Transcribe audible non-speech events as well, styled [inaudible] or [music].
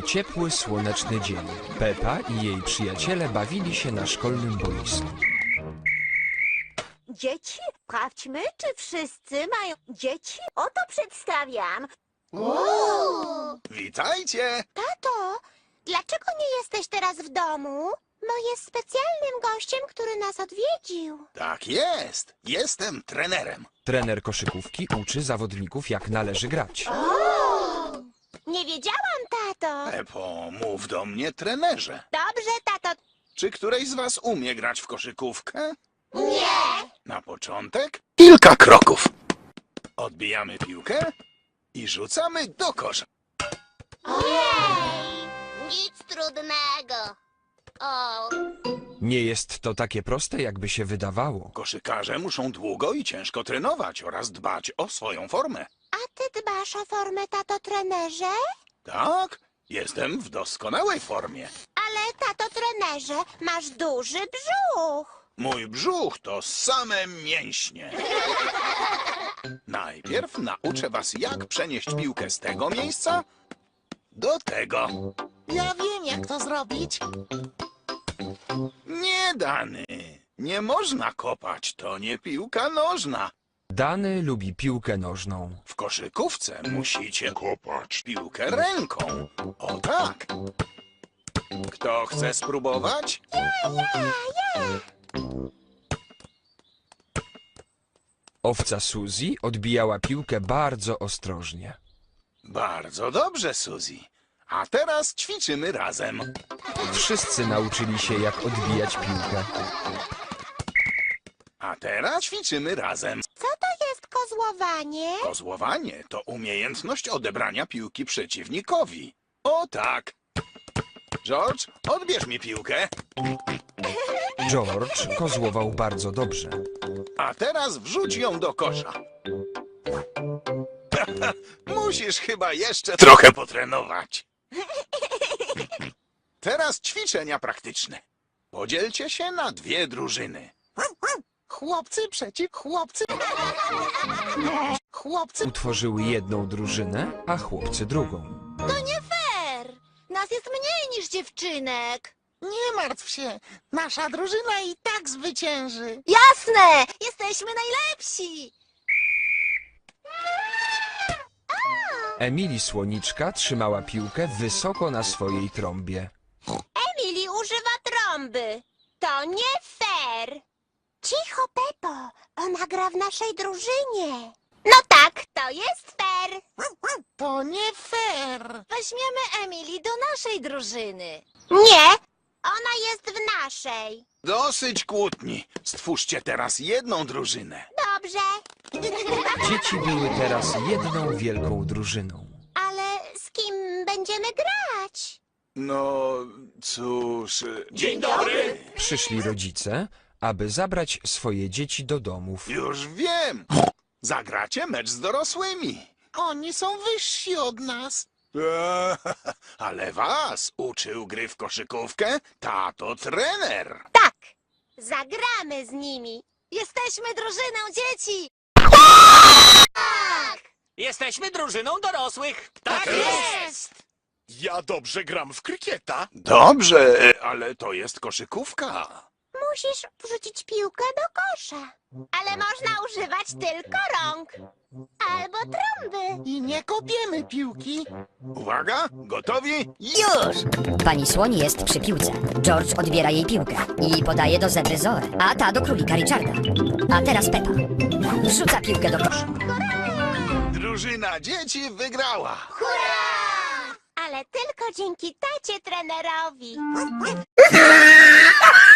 to ciepły, słoneczny dzień. Pepa i jej przyjaciele bawili się na szkolnym boisku. Dzieci, sprawdźmy, czy wszyscy mają dzieci. Oto przedstawiam. Witajcie! Tato, dlaczego nie jesteś teraz w domu? Bo jest specjalnym gościem, który nas odwiedził. Tak jest. Jestem trenerem. Trener koszykówki uczy zawodników, jak należy grać. Nie wiedziałam, tato. Pepo, mów do mnie trenerze. Dobrze, tato. Czy któreś z was umie grać w koszykówkę? Nie. Na początek kilka kroków. Odbijamy piłkę i rzucamy do kosza. Ojej, nic trudnego. O, Nie jest to takie proste, jakby się wydawało. Koszykarze muszą długo i ciężko trenować oraz dbać o swoją formę. A ty dbasz o formę, tato trenerze? Tak, jestem w doskonałej formie. Ale, tato trenerze, masz duży brzuch. Mój brzuch to same mięśnie. [laughs] Najpierw nauczę was, jak przenieść piłkę z tego miejsca do tego. Ja wiem, jak to zrobić. Nie dany. Nie można kopać, to nie piłka nożna. Dany lubi piłkę nożną. W koszykówce musicie kopać piłkę ręką. O tak. Kto chce spróbować? Owca Suzy odbijała piłkę bardzo ostrożnie. Bardzo dobrze, Suzy. A teraz ćwiczymy razem. Wszyscy nauczyli się, jak odbijać piłkę. A teraz ćwiczymy razem. Kozłowanie? Kozłowanie to umiejętność odebrania piłki przeciwnikowi. O tak. George, odbierz mi piłkę. George kozłował bardzo dobrze. A teraz wrzuć ją do kosza. [laughs] Musisz chyba jeszcze trochę potrenować. Teraz ćwiczenia praktyczne. Podzielcie się na dwie drużyny. Chłopcy przeciw chłopcy. Chłopcy. Utworzyły jedną drużynę, a chłopcy drugą. To nie fair. Nas jest mniej niż dziewczynek. Nie martw się. Nasza drużyna i tak zwycięży. Jasne! Jesteśmy najlepsi! Emily Słoniczka trzymała piłkę wysoko na swojej trąbie. Emily używa trąby. To nie fair. Cicho, Pepo. Ona gra w naszej drużynie. No tak, to jest fair. To nie fair. Weźmiemy Emily do naszej drużyny. Nie, ona jest w naszej. Dosyć kłótni. Stwórzcie teraz jedną drużynę. Dobrze, Dzieci były teraz jedną wielką drużyną. ale z kim będziemy grać? No, cóż. Dzień dobry. Przyszli rodzice, aby zabrać swoje dzieci do domów. Już wiem. Zagracie mecz z dorosłymi. Oni są wyżsi od nas. Eee, [laughs] Ale was uczył gry w koszykówkę tato trener. Tak, zagramy z nimi. Jesteśmy drużyną dzieci. Tak! Jesteśmy drużyną dorosłych. Tak jest! Ja dobrze gram w krykieta. Dobrze, ale to jest koszykówka. Musisz wrzucić piłkę do kosza. Ale można używać tylko rąk. Albo trąby. I nie kopiemy piłki. Uwaga, gotowi? Już! Pani słoń jest przy piłce. George odbiera jej piłkę i podaje do zebry Zoe, a ta do królika Richarda. A teraz Peppa. Wrzuca piłkę do kosza. Drużyna dzieci wygrała. Ale tylko dzięki tacie trenerowi. [laughs]